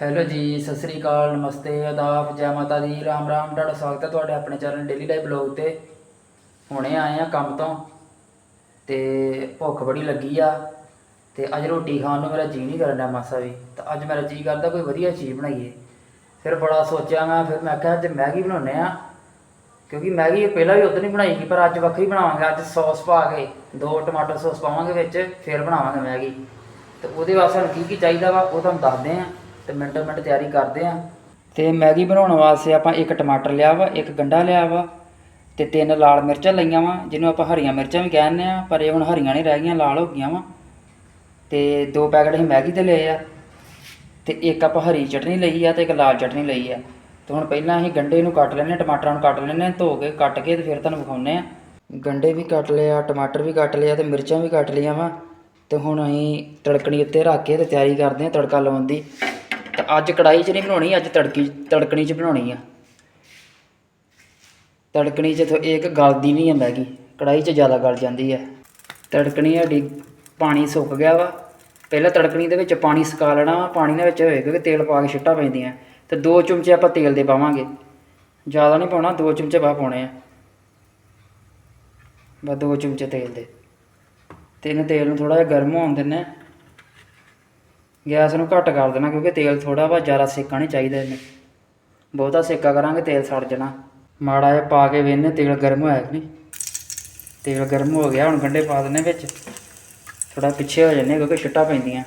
Hello ਜੀ, ਸਤਿ ਸ੍ਰੀ ਅਕਾਲ, ਨਮਸਤੇ, ਆਦਾਬ, ਜੈ ਮਾਤਾ ਦੀ, ਰਾਮ ਰਾਮ, ਤੁਹਾਡਾ ਸਵਾਗਤ ਹੈ ਤੁਹਾਡੇ ਆਪਣੇ ਚੈਨਲ ਡੇਲੀ ਲਾਈਫ ਬਲੌਗ ਤੇ। ਹੁਣੇ ਆਏ ਆ ਕੰਮ ਤੋਂ ਤੇ ਭੁੱਖ ਬੜੀ ਲੱਗੀ ਆ ਤੇ ਅੱਜ ਰੋਟੀ ਖਾਣ ਨੂੰ ਮੇਰਾ ਜੀ ਨਹੀਂ ਕਰਨ ਡਿਆ ਮਾਸਾ ਵੀ। ਤਾਂ ਅੱਜ ਮੇਰਾ ਜੀ ਕਰਦਾ ਕੋਈ ਵਧੀਆ ਚੀਜ਼ ਬਣਾਈਏ। ਫਿਰ ਬੜਾ ਸੋਚਿਆ ਮੈਂ, ਫਿਰ ਮੈਂ ਕਿਹਾ ਅੱਜ ਮੈਗੀ ਬਣਾਉਨੇ ਆ ਕਿਉਂਕਿ ਮੈਗੀ ਪਹਿਲਾਂ ਵੀ ਉਦੋਂ ਨਹੀਂ ਬਣਾਈ ਸੀ ਪਰ ਅੱਜ ਵੱਖਰੀ ਬਣਾਵਾਂਗੇ। ਅੱਜ ਸੌਸ ਪਾ ਕੇ ਦੋ ਟਮਾਟਰ ਸੌਸ ਪਾਵਾਂਗੇ ਵਿੱਚ, ਫਿਰ ਬਣਾਵਾਂਗੇ ਮੈਗੀ। ਤੇ ਉਹਦੇ ਵਾਸਤੇ ਕੀ ਕੀ ਚਾਹੀਦਾ ਵਾ, ਉਹ ਤੁਹਾਨੂੰ ਦੱਸਦੇ ਆ ਤੇ ਮਿੰਟੋ ਮਿੰਟ ਤਿਆਰੀ ਕਰਦੇ ਆ। ਤੇ ਮੈਗੀ ਬਣਾਉਣ ਵਾਸਤੇ ਆਪਾਂ ਇੱਕ ਟਮਾਟਰ ਲਿਆ ਵਾ, ਇੱਕ ਗੰਡਾ ਲਿਆ ਵਾ, ਤੇ ਤਿੰਨ ਲਾਲ ਮਿਰਚਾਂ ਲਈਆਂ ਵਾ, ਜਿਹਨੂੰ ਆਪਾਂ ਹਰੀਆਂ ਮਿਰਚਾਂ ਵੀ ਕਹਿੰਦੇ ਆ, ਪਰ ਇਹ ਹੁਣ ਹਰੀਆਂ ਨਹੀਂ ਰਹਿ ਗਈਆਂ, ਲਾਲ ਹੋ ਗਈਆਂ ਵਾ। ਤੇ ਦੋ ਪੈਕਟ ਅਸੀਂ ਮੈਗੀ ਦੇ ਲਏ ਆ, ਤੇ ਇੱਕ ਆਪਾਂ ਹਰੀ ਚਟਨੀ ਲਈ ਆ ਤੇ ਇੱਕ ਲਾਲ ਚਟਨੀ ਲਈ ਆ। ਤੇ ਹੁਣ ਪਹਿਲਾਂ ਅਸੀਂ ਗੰਡੇ ਨੂੰ ਕੱਟ ਲੈਣੇ ਟਮਾਟਰਾਂ ਨੂੰ ਕੱਟ ਲੈਣੇ ਧੋ ਕੇ, ਕੱਟ ਕੇ ਤੇ ਫਿਰ ਤੁਹਾਨੂੰ ਵਿਖਾਉਨੇ ਆ। ਗੰਡੇ ਵੀ ਕੱਟ ਲਿਆ ਟਮਾਟਰ ਵੀ ਕੱਟ ਲਿਆ ਤੇ ਮਿਰਚਾਂ ਵੀ ਕੱਟ ਲਈਆਂ ਵਾ। ਤੇ ਹੁਣ ਅਸੀਂ ਤੜਕਣੀ ਉੱਤੇ ਰੱਖ ਕੇ ਤੇ ਤਿਆਰੀ ਕਰਦੇ ਆ ਤੜਕਾ ਲਾਉਣ ਦੀ। ਤੇ ਅੱਜ ਕੜਾਈ 'ਚ ਨਹੀਂ ਬਣਾਉਣੀ, ਅੱਜ ਤੜਕੀ, ਤੜਕਣੀ 'ਚ ਬਣਾਉਣੀ ਆ। ਤੜਕਣੀ 'ਚ ਥੋ ਇੱਕ ਗਲਦੀ ਨਹੀਂ ਆ ਮੈਗੀ ਕੜਾਈ 'ਚ ਜ਼ਿਆਦਾ ਗਲ ਜਾਂਦੀ ਆ। ਤੜਕਣੀ ਸਾਡੀ ਪਾਣੀ ਸੁੱਕ ਗਿਆ ਵਾ। ਪਹਿਲਾਂ ਤੜਕਣੀ ਦੇ ਵਿੱਚ ਪਾਣੀ ਸੁਕਾ ਲੈਣਾ ਵਾ, ਪਾਣੀ ਦੇ ਵਿੱਚ ਹੋਏ ਕਿ ਤੇਲ ਪਾ ਕੇ ਛਿੱਟਾਂ ਪੈਂਦੀਆਂ। ਤੇ ਦੋ ਚਮਚੇ ਆਪਾਂ ਤੇਲ ਦੇ ਪਾਵਾਂਗੇ। ਜ਼ਿਆਦਾ ਨਹੀਂ ਪਾਉਣਾ, ਦੋ ਚਮਚੇ ਬਾ ਪਾਉਣੇ ਆ। ਬਸ ਦੋ ਚਮਚੇ ਤੇਲ ਦੇ। ਤੇ ਇਹਨੂੰ ਤੇਲ ਨੂੰ ਥੋੜਾ ਜਿਹਾ ਗਰਮ ਹੋਣ ਦਿੰਨੇ ਗੈਸ ਨੂੰ ਘੱਟ ਕਰ ਦੇਣਾ ਕਿਉਂਕਿ ਤੇਲ ਥੋੜਾ ਵਾ, ਜ਼ਿਆਦਾ ਸੇਕਾ ਨਹੀਂ ਚਾਹੀਦਾ ਇਹਨੇ। ਬਹੁਤਾ ਸੇਕਾ ਕਰਾਂਗੇ, ਤੇਲ ਸੜ ਜਾਣਾ। ਮਾੜਾ ਜਿਹਾ ਪਾ ਕੇ ਵੇਖਨੇ, ਤੇਲ ਗਰਮ ਹੋਇਆ ਕਿ ਨਹੀਂ? ਤੇਲ ਗਰਮ ਹੋ ਗਿਆ, ਹੁਣ ਗੰਢੇ ਪਾ ਦਿੰਨੇ ਵਿੱਚ। ਥੋੜਾ ਪਿੱਛੇ ਹੋ ਜੰਨੇ ਕਿਉਂਕਿ ਛਿੱਟਾਂ ਪੈਂਦੀਆਂ।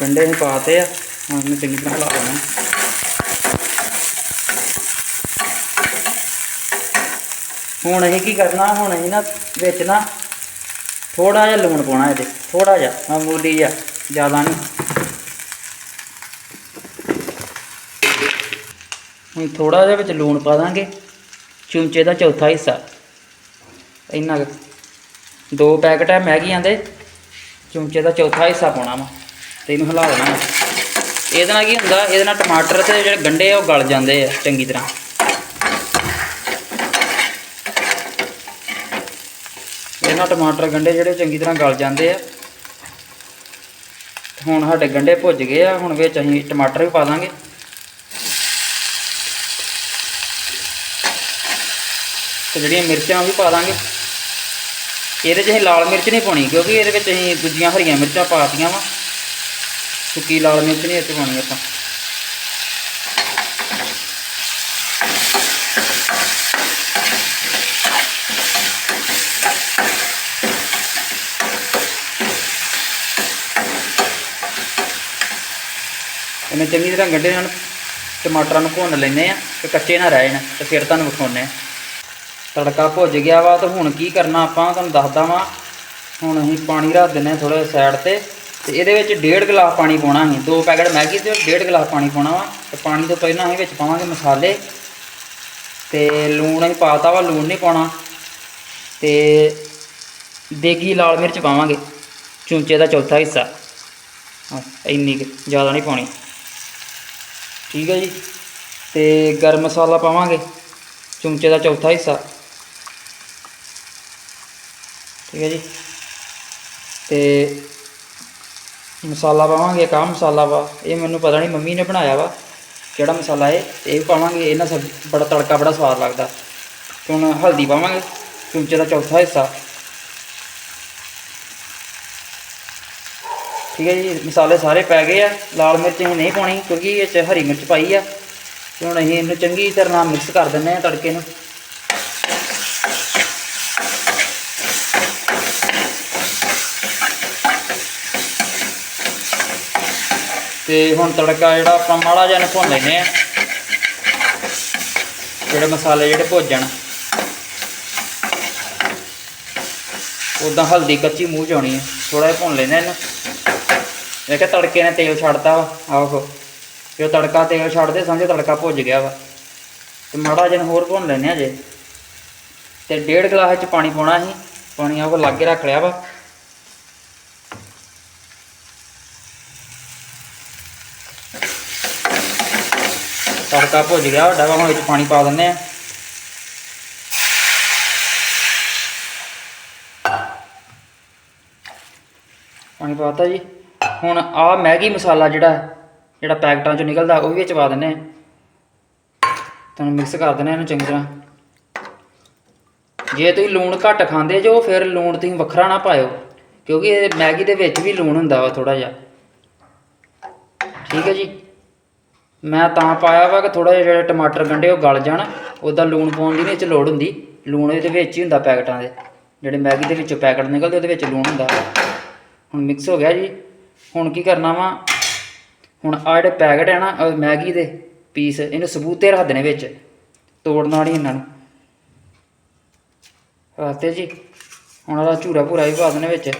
ਗੰਢੇ ਹੀ ਪਾਤੇ ਆ, ਹੁਣ ਇਹਨੂੰ ਚੰਗੀ ਤਰ੍ਹਾਂ ਹਿਲਾ ਦੇਣਾ। ਹੁਣ ਅਸੀਂ ਕੀ ਕਰਨਾ, ਹੁਣ ਅਸੀਂ ਨਾ ਵਿੱਚ ਨਾ ਥੋੜਾ ਜਿਹਾ ਲੂਣ ਪਾਉਣਾ ਇਹਦੇ ਥੋੜਾ ਜਿਹਾ ਮਾਮੂਲੀ ਜਿਹਾ, ਜ਼ਿਆਦਾ ਨਹੀਂ। ਹੁਣ ਥੋੜਾ ਜਿਹਾ ਵਿੱਚ ਲੂਣ ਪਾ ਦਾਂਗੇ ਚਮਚੇ ਦਾ ਚੌਥਾ ਹਿੱਸਾ। ਇੰਨਾ ਦੋ ਪੈਕਟ ਹੈ ਮੈਗੀਆਂ ਦੇ ਚਮਚੇ ਦਾ ਚੌਥਾ ਹਿੱਸਾ ਪਾਉਣਾ ਵਾ, ਤੇ ਇਹਨੂੰ ਹਿਲਾ ਦੇਣਾ ਇਹਦੇ ਨਾਲ ਕੀ ਹੁੰਦਾ, ਇਹਦੇ ਨਾਲ ਟਮਾਟਰ ਤੇ ਜਿਹੜੇ ਗੰਡੇ ਆ, ਉਹ ਗਲ ਜਾਂਦੇ ਆ, ਚੰਗੀ ਤਰ੍ਹਾਂ। ਨਾਲ ਟਮਾਟਰ ਗੰਡੇ ਜਿਹੜੇ ਚੰਗੀ ਤਰ੍ਹਾਂ ਗਲ ਜਾਂਦੇ ਆ। ਹੁਣ ਸਾਡੇ ਗੰਡੇ ਭੁੱਜ ਗਏ ਆ, ਹੁਣ ਵਿੱਚ ਅਸੀਂ ਟਮਾਟਰ ਵੀ ਪਾ ਦਾਂਗੇ। ਤੇ ਜਿਹੜੀਆਂ ਮਿਰਚਾਂ ਉਹ ਵੀ ਪਾ ਦਾਂਗੇ। ਇਹਦੇ 'ਚ ਅਸੀਂ ਲਾਲ ਮਿਰਚ ਨਹੀਂ ਪਾਉਣੀ, ਕਿਉਂਕਿ ਇਹਦੇ ਵਿੱਚ ਅਸੀਂ ਦੂਜੀਆਂ ਹਰੀਆਂ ਮਿਰਚਾਂ ਪਾਤੀਆਂ ਵਾ। ਸੁੱਕੀ ਲਾਲ ਮਿਰਚ ਨਹੀਂ ਇੱਥੇ ਪਾਉਣੀ ਆਪਾਂ। ਇਹਨੇ ਚੰਗੀ ਤਰ੍ਹਾਂ ਗੰਢੇ ਨਾਲ ਟਮਾਟਰਾਂ ਨੂੰ ਭੁੰਨ ਲੈਨੇ ਆ ਤੇ ਕੱਚੇ ਨਾ ਰਹਿ ਜਾਣ ਤੇ ਫਿਰ ਤੁਹਾਨੂੰ ਵਿਖਾਉਨੇ ਆ ਤੜਕਾ ਭੁੱਜ ਗਿਆ ਵਾ ਤੇ ਹੁਣ ਕੀ ਕਰਨਾ ਆਪਾਂ ਤੁਹਾਨੂੰ ਦੱਸਦਾ ਵਾਂ। ਹੁਣ ਅਸੀਂ ਪਾਣੀ ਰੱਖ ਦਿੰਨੇ ਥੋੜਾ ਸਾਈਡ ਤੇ ਤੇ ਇਹਦੇ ਵਿੱਚ ਡੇਢ ਗਲਾਸ ਪਾਣੀ ਪਾਉਣਾ ਅਸੀਂ। ਦੋ ਪੈਕਟ ਮੈਗੀ ਤੇ ਡੇਢ ਗਲਾਸ ਪਾਣੀ ਪਾਉਣਾ ਵਾ ਤੇ ਪਾਣੀ ਤੋਂ ਪਹਿਲਾਂ ਅਸੀਂ ਵਿੱਚ ਪਾਵਾਂਗੇ ਮਸਾਲੇ। ਤੇ ਲੂਣ ਅਸੀਂ ਪਾਤਾ ਵਾ, ਲੂਣ ਨਹੀਂ ਪਾਉਣਾ। ਤੇ ਦੇਗੀ ਲਾਲ ਮਿਰਚ ਪਾਵਾਂਗੇ। ਚੁੰਚੇ ਦਾ ਚੌਥਾ ਹਿੱਸਾ। ਇੰਨੀ ਕੁ ਜ਼ਿਆਦਾ ਨਹੀਂ ਪਾਉਣੀ। ਠੀਕ ਹੈ ਜੀ। ਤੇ ਗਰਮ ਮਸਾਲਾ ਪਾਵਾਂਗੇ। ਚਮਚੇ ਦਾ ਚੌਥਾ ਹਿੱਸਾ। ਠੀਕ ਹੈ ਜੀ। ਤੇ ਮਸਾਲਾ ਪਾਵਾਂਗੇ ਕਾ ਮਸਾਲਾ ਵਾ। ਇਹ ਮੈਨੂੰ ਪਤਾ ਨਹੀਂ, ਮੰਮੀ ਨੇ ਬਣਾਇਆ ਵਾ। ਕਿਹੜਾ ਮਸਾਲਾ ਇਹ? ਤੇ ਇਹ ਪਾਵਾਂਗੇ ਇਹਨਾਂ ਸਭ ਬੜਾ ਤੜਕਾ ਬੜਾ ਸਵਾਦ ਲੱਗਦਾ। ਤੇ ਹੁਣ ਹਲਦੀ ਪਾਵਾਂਗੇ, ਚਮਚੇ ਦਾ ਚੌਥਾ ਹਿੱਸਾ। ਠੀਕ ਹੈ ਜੀ, ਮਸਾਲੇ ਸਾਰੇ ਪੈ ਗਏ ਆ, ਲਾਲ ਮਿਰਚ ਅਸੀਂ ਨਹੀਂ ਪਾਉਣੀ ਕਿਉਂਕਿ ਇਹ 'ਚ ਹਰੀ ਮਿਰਚ ਪਾਈ ਆ। ਤੇ ਹੁਣ ਅਸੀਂ ਇਹਨੂੰ ਚੰਗੀ ਤਰ੍ਹਾਂ ਨਾਲ ਮਿਕਸ ਕਰ ਦਿੰਦੇ ਆ ਤੜਕੇ ਨੂੰ। ਤੇ ਹੁਣ ਤੜਕਾ ਜਿਹੜਾ ਆਪਾਂ ਮਾੜਾ ਜਿਹਾ ਨੂੰ ਭੁੰਨ ਲੈਨੇ ਆ ਜਿਹੜੇ ਮਸਾਲੇ ਜਿਹੜੇ ਭੁੱਜ ਜਾਣ। ਉਦਾਂ ਹਲਦੀ ਕੱਚੀ ਮੂੰਹ ਜਾਣੀ ਹੈ ਥੋੜਾ ਜਿਹਾ ਭੁੰਨ ਲੈਨੇ ਇਹਨੂੰ। ਮੈਂ ਕਿਹਾ ਤੜਕੇ ਨੇ ਤੇਲ ਛੱਡਤਾ ਵਾ, ਆਹੋ। ਜੋ ਤੜਕਾ ਤੇਲ ਛੱਡਦੇ ਸਮਝੋ ਤੜਕਾ ਭੁੱਜ ਗਿਆ ਵਾ। ਤੇ ਮਾੜਾ ਜਿਹਾ ਹੋਰ ਭੁੰਨ ਲੈਨੇ ਆ ਜੇ। ਤੇ ਡੇਢ ਗਲਾਸ ਚ ਪਾਣੀ ਪਾਉਣਾ ਸੀ, ਪਾਣੀ ਆਹ ਕੋ ਲਾਗੇ ਰੱਖ ਲਿਆ ਵਾ। ਤੜਕਾ ਭੁੱਜ ਗਿਆ ਵੱਡਾ ਵਾ, ਹੁਣ ਵਿੱਚ ਪਾਣੀ ਪਾ ਦਿੰਦੇ ਆ। ਪਾਣੀ ਪਾਤਾ ਜੀ। ਹੁਣ ਆ ਮੈਗੀ ਮਸਾਲਾ ਜਿਹੜਾ ਜਿਹੜਾ ਪੈਕਟਾਂ ਚੋਂ ਨਿਕਲਦਾ, ਉਹ ਵੀ ਵਿੱਚ ਪਾ ਦਿੰਦੇ ਆ ਤੁਹਾਨੂੰ ਮਿਕਸ ਕਰ ਦੇਣਾ ਇਹਨੂੰ ਚੰਗੀ ਤਰ੍ਹਾਂ। ਜੇ ਤੁਸੀਂ ਲੂਣ ਘੱਟ ਖਾਂਦੇ ਜੋ, ਫਿਰ ਲੂਣ ਤੁਸੀਂ ਵੱਖਰਾ ਨਾ ਪਾਇਓ, ਕਿਉਂਕਿ ਇਹ ਮੈਗੀ ਦੇ ਵਿੱਚ ਵੀ ਲੂਣ ਹੁੰਦਾ ਵਾ ਥੋੜਾ ਜਿਹਾ। ਠੀਕ ਹੈ ਜੀ? ਮੈਂ ਤਾਂ ਪਾਇਆ ਵਾ ਕਿ ਥੋੜਾ ਜਿਹਾ ਜਿਹੜੇ ਟਮਾਟਰ ਗੰਡੇ ਉਹ ਗਲ ਜਾਣ ਉਹਦਾ ਲੂਣ ਪਾਉਣ ਦੀ ਵਿੱਚ ਲੋੜ ਹੁੰਦੀ। ਲੂਣ ਇਹਦੇ ਵਿੱਚ ਹੀ ਹੁੰਦਾ ਪੈਕਟਾਂ ਦੇ। ਜਿਹੜੇ ਮੈਗੀ ਦੇ ਵਿੱਚੋਂ ਪੈਕਟ ਨਿਕਲਦੇ, ਉਹਦੇ ਵਿੱਚ ਲੂਣ ਹੁੰਦਾ। ਹੁਣ ਮਿਕਸ ਹੋ ਗਿਆ ਜੀ। ਹੁਣ ਕੀ ਕਰਨਾ ਵਾ? ਹੁਣ ਆ ਜਿਹੜੇ ਪੈਕਟ ਹੈ ਨਾ ਅਹ ਮੈਗੀ ਦੇ ਪੀਸ, ਇਹਨੂੰ ਸਬੂਤੇ ਰੱਖ ਦੇਣੇ ਵਿੱਚ, ਤੋੜਨਾ ਨਹੀਂ ਇਹਨਾਂ ਨੂੰ। ਰਾਤੇ ਜੀ, ਹੁਣ ਉਹਦਾ ਝੂਰਾ ਭੂਰਾ ਵੀ ਪਾ ਦੇਣੇ ਵਿੱਚ।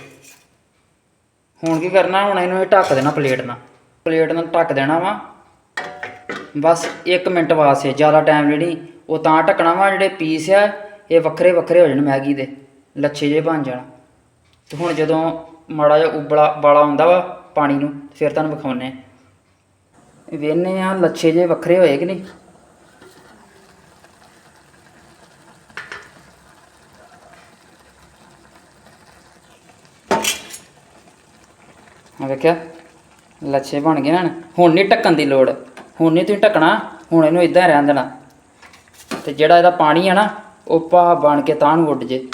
ਹੁਣ ਕੀ ਕਰਨਾ, ਹੁਣ ਇਹਨੂੰ ਇਹ ਢੱਕ ਦੇਣਾ ਪਲੇਟ ਨਾਲ। ਪਲੇਟ ਨਾਲ ਢੱਕ ਦੇਣਾ ਵਾ। ਬਸ 1 ਮਿੰਟ ਵਾਸਤੇ, ਜ਼ਿਆਦਾ ਟਾਈਮ ਜਿਹੜੀ ਉਹ ਤਾਂ ਢੱਕਣਾ ਵਾ, ਜਿਹੜੇ ਪੀਸ ਆ, ਇਹ ਵੱਖਰੇ ਵੱਖਰੇ ਹੋ ਜਾਣ ਮੈਗੀ ਦੇ। ਲੱਛੇ ਜੇ ਬਣ ਜਾਣ। ਤੇ ਹੁਣ ਜਦੋਂ ਮਾੜਾ ਜਿਹਾ ਉਬਲਾ ਬਾਲਾ ਆਉਂਦਾ ਵਾ ਪਾਣੀ ਨੂੰ, ਫਿਰ ਤੁਹਾਨੂੰ ਵਿਖਾਉਨੇ ਵੇਨੇ ਆ ਲੱਛੇ ਜੇ ਵੱਖਰੇ ਹੋਏ ਕਿ ਨਹੀਂ। ਆ ਵੇਖਿਆ, ਲੱਛੇ ਬਣ ਗਏ ਨਾ ਹੁਣ ਨਹੀਂ ਢੱਕਣ ਦੀ ਲੋੜ, ਹੁਣ ਨਹੀਂ ਤੁਸੀਂ ਢੱਕਣਾ, ਹੁਣ ਇਹਨੂੰ ਇਦਾਂ ਰਹਿਣ ਦੇਣਾ। ਤੇ ਜਿਹੜਾ ਇਹਦਾ ਪਾਣੀ ਆ ਨਾ, ਉਹ ਪਾ ਬਣ ਕੇ ਤਾਂ ਨੂੰ ਉੱਡ ਜੇ।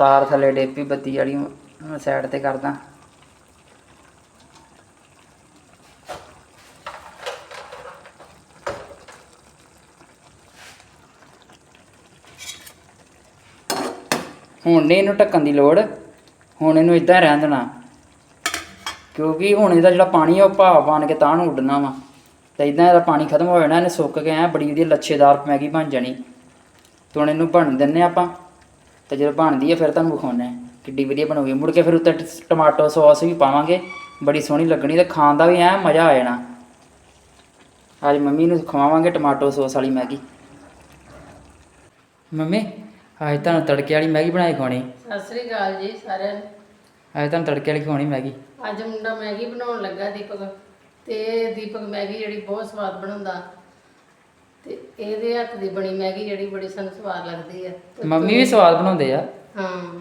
ਤਾਰ ਥੱਲੇ ਡੇਪੀ ਬੱਤੀ ਵਾਲੀ ਮੈਂ ਸਾਈਡ ਤੇ ਕਰਦਾ। ਹੁਣ ਨਹੀਂ ਇਹਨੂੰ ਢੱਕਣ ਦੀ ਲੋੜ, ਹੁਣ ਇਹਨੂੰ ਇਦਾਂ ਰਹਿਣ ਦੇਣਾ। ਕਿਉਂਕਿ ਹੁਣ ਇਹਦਾ ਜਿਹੜਾ ਪਾਣੀ ਆ, ਉਹ ਭਾਵ ਬਣ ਕੇ ਤਾਂ ਨੂੰ ਉੱਡਣਾ ਵਾ। ਤੇ ਇਦਾਂ ਇਹਦਾ ਪਾਣੀ ਖਤਮ ਹੋ ਜਾਣਾ, ਇਹਨੇ ਸੁੱਕ ਕੇ ਐ ਬੜੀ ਵਧੀਆ ਲੱਛੇਦਾਰ ਮੈਗੀ ਬਣ ਜਾਣੀ। ਤੇ ਹੁਣ ਇਹਨੂੰ ਬਣ ਦਿੰਨੇ ਆਪਾਂ। ਤੇ ਜਦੋਂ ਬਣਦੀ ਹੈ ਫਿਰ ਤੁਹਾਨੂੰ ਵਿਖਾਉਣਾ ਹੈ ਕਿੱਡੀ ਵਧੀਆ ਬਣੂਗੀ ਮੁੜ ਕੇ ਫਿਰ ਉੱਤੇ ਟ- ਟਮਾਟੋ ਸੌਸ ਵੀ ਪਾਵਾਂਗੇ। ਬੜੀ ਸੋਹਣੀ ਲੱਗਣੀ ਤੇ ਖਾਣ ਦਾ ਵੀ ਐ ਮਜ਼ਾ ਆ ਜਾਣਾ। ਅੱਜ ਮੰਮੀ ਨੂੰ ਖਵਾਵਾਂਗੇ ਟਮਾਟੋ ਸੌਸ ਵਾਲੀ ਮੈਗੀ। ਮੰਮੀ ਅੱਜ ਤੁਹਾਨੂੰ ਤੜਕੇ ਵਾਲੀ ਮੈਗੀ ਬਣਾਈ ਖਵਾਉਣੀ? ਸਤਿ ਸ੍ਰੀ ਅਕਾਲ ਜੀ ਸਾਰਿਆਂ ਨੂੰ। ਅੱਜ ਤੁਹਾਨੂੰ ਤੜਕੇ ਵਾਲੀ ਖਵਾਉਣੀ ਮੈਗੀ? ਅੱਜ ਮੁੰਡਾ ਮੈਗੀ ਬਣਾਉਣ ਲੱਗਾ ਦੀਪਕ ਤੇ ਦੀਪਕ ਮੈਗੀ ਜਿਹੜੀ ਬਹੁਤ ਸਵਾਦ ਬਣਾਉਂਦਾ। ਤੇ ਇਹਦੇ ਹੱਥ ਦੀ ਬਣੀ ਮੈਗੀ ਜਿਹੜੀ ਬੜੀ ਸਾਨੂੰ ਸਵਾਦ ਲੱਗਦੀ ਆ। ਮੰਮੀ ਵੀ ਸਵਾਦ ਬਣਾਉਂਦੇ ਆ? ਹਾਂ।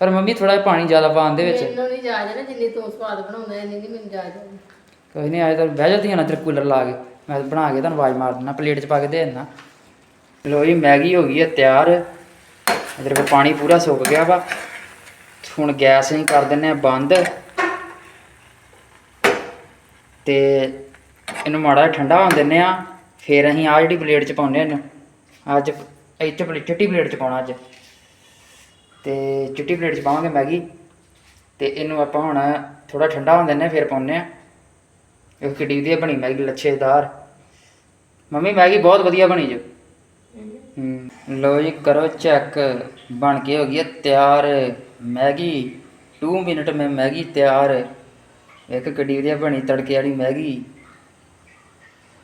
ਪਰ ਮੰਮੀ ਥੋੜਾ ਜਿਹਾ ਪਾਣੀ ਜ਼ਿਆਦਾ ਪਾਉਂਦੇ ਵਿੱਚ। ਮੈਨੂੰ ਨਹੀਂ ਜਾਜ ਨਾ ਜਿੰਨੀ ਤੂੰ ਸਵਾਦ ਬਣਾਉਂਦਾ ਇੰਨੀ ਨਹੀਂ ਮੈਨੂੰ ਜਾਜ ਕੋਈ ਨਹੀਂ ਅੱਜ ਤਾਂ ਬਹਿ ਜਾਂਦੀਆਂ ਨਾ ਤੇਰੇ ਕੂਲਰ ਲਾ ਕੇ। ਮੈਂ ਬਣਾ ਕੇ ਤੁਹਾਨੂੰ ਆਵਾਜ਼ ਮਾਰ ਦਿੰਦਾ ਪਲੇਟ 'ਚ ਪਾ ਕੇ ਦੇ ਦਿੰਦਾ। ਲੋ ਜੀ ਮੈਗੀ ਹੋ ਗਈ ਹੈ ਤਿਆਰ। ਇਧਰ ਕੋ ਪਾਣੀ ਪੂਰਾ ਸੁੱਕ ਗਿਆ ਵਾ। ਹੁਣ ਗੈਸ ਅਸੀਂ ਕਰ ਦਿੰਨੇ ਆ ਬੰਦ। ਤੇ ਇਹਨੂੰ ਮਾੜਾ ਠੰਡਾ ਹੋਣ ਦਿੰਨੇ ਆ ਫਿਰ ਅਸੀਂ ਆ ਜਿਹੜੀ ਪਲੇਟ 'ਚ ਪਾਉਂਦੇ ਆ ਇਹਨੂੰ। ਅੱਜ ਇੱਥੇ ਪਲੇਟ ਚਿੱਟੀ ਪਲੇਟ 'ਚ ਪਾਉਣਾ ਅੱਜ। ਤੇ ਚਿੱਟੀ ਪਲੇਟ 'ਚ ਪਾਵਾਂਗੇ ਮੈਗੀ। ਤੇ ਇਹਨੂੰ ਆਪਾਂ ਹੁਣ ਥੋੜਾ ਠੰਡਾ ਹੋਣ ਦਿੰਨੇ ਆ ਫਿਰ ਪਾਉਂਦੇ ਆ ਇਹ ਕਿੱਡੀ ਵਧੀਆ ਬਣੀ ਮੈਗੀ, ਲੱਛੇਦਾਰ। ਮੰਮੀ, ਮੈਗੀ ਬਹੁਤ ਵਧੀਆ ਬਣੀ ਜੋ। ਲੋ ਜੀ, ਕਰੋ ਚੈੱਕ। ਬਣ ਕੇ ਹੋ ਗਈ ਹੈ ਤਿਆਰ ਮੈਗੀ। 2 ਮਿੰਟ ਮੈਂ ਮੈਗੀ ਤਿਆਰ। ਇੱਕ ਕਿੱਡੀ ਵਧੀਆ ਬਣੀ ਤੜਕੇ ਵਾਲੀ ਮੈਗੀ।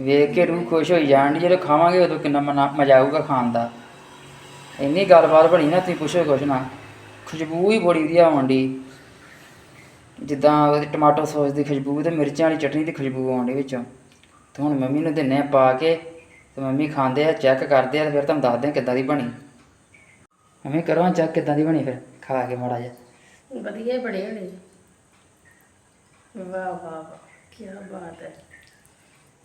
ਵੇਖ ਕੇ ਰੂਹ ਖੁਸ਼ ਹੋਈ ਜਾਣ ਜਦੋਂ ਖਾਵਾਂਗੇ ਉਦੋਂ ਕਿੰਨਾ ਮਨਾ- ਮਜ਼ਾ ਆਊਗਾ ਖਾਣ ਦਾ। ਇੰਨੀ ਗੱਲਬਾਤ ਬਣੀ ਨਾ, ਤੁਸੀਂ ਪੁੱਛੋ ਕੁਛ ਨਾ। ਖੁਸ਼ਬੂ ਹੀ ਬੜੀ ਵਧੀਆ ਆਉਣ ਡਈ ਜਿੱਦਾਂ ਉਹਦੀ ਟਮਾਟੋ ਸੌਸ ਦੀ ਖੁਸ਼ਬੂ, ਤੇ ਮਿਰਚਾਂ ਵਾਲੀ ਚਟਨੀ ਦੀ ਖੁਸ਼ਬੂ ਆਉਣ ਡਈ ਵਿੱਚੋਂ। ਤੇ ਹੁਣ ਮੰਮੀ ਨੂੰ ਦਿੰਨੇ ਆ ਪਾ ਕੇ, ਤੇ ਮੰਮੀ ਖਾਂਦੇ ਆ ਚੈੱਕ ਕਰਦੇ ਆ, ਤੇ ਫਿਰ ਤੁਹਾਨੂੰ ਦੱਸਦੇ ਆ ਕਿੱਦਾਂ ਦੀ ਬਣੀ। ਮੰਮੀ ਕਰੋ ਚੈੱਕ ਕਿੱਦਾਂ ਦੀ ਬਣੀ ਫਿਰ, ਖਾ ਕੇ ਮਾੜਾ ਜਿਹਾ। ਵਧੀਆ ਹੀ ਬਣੇ ਹੋਣੇ ਜੀ। ਵਾਹ ਵਾਹ ਵਾਹ ਕੀ ਬਾਤ ਹੈ।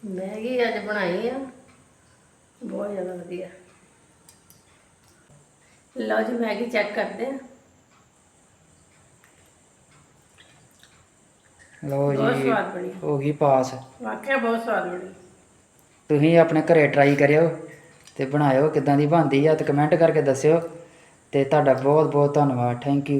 ਮੈਗੀ ਅੱਜ ਬਣਾਈ ਆ। ਬਹੁਤ ਜ਼ਿਆਦਾ ਵਧੀਆ। ਲਓ ਜੀ ਮੈਗੀ ਚੈੱਕ ਕਰਦੇ ਆ ਲਓ ਬਹੁਤ ਜੀ ਸਵਾਦ ਬਣੀ। ਹੋ ਗਈ ਪਾਸ। ਵਾਕਿਆ ਬਹੁਤ ਸਵਾਦ ਬਣੀ। ਤੁਸੀਂ ਆਪਣੇ ਘਰੇ ਟਰਾਈ ਕਰਿਓ ਤੇ ਬਣਾਇਓ ਕਿੱਦਾਂ ਦੀ ਬਣਦੀ ਆ ਤੇ ਕਮੈਂਟ ਕਰਕੇ ਦੱਸਿਓ। ਤੇ ਤੁਹਾਡਾ ਬਹੁਤ ਬਹੁਤ ਧੰਨਵਾਦ। Thank you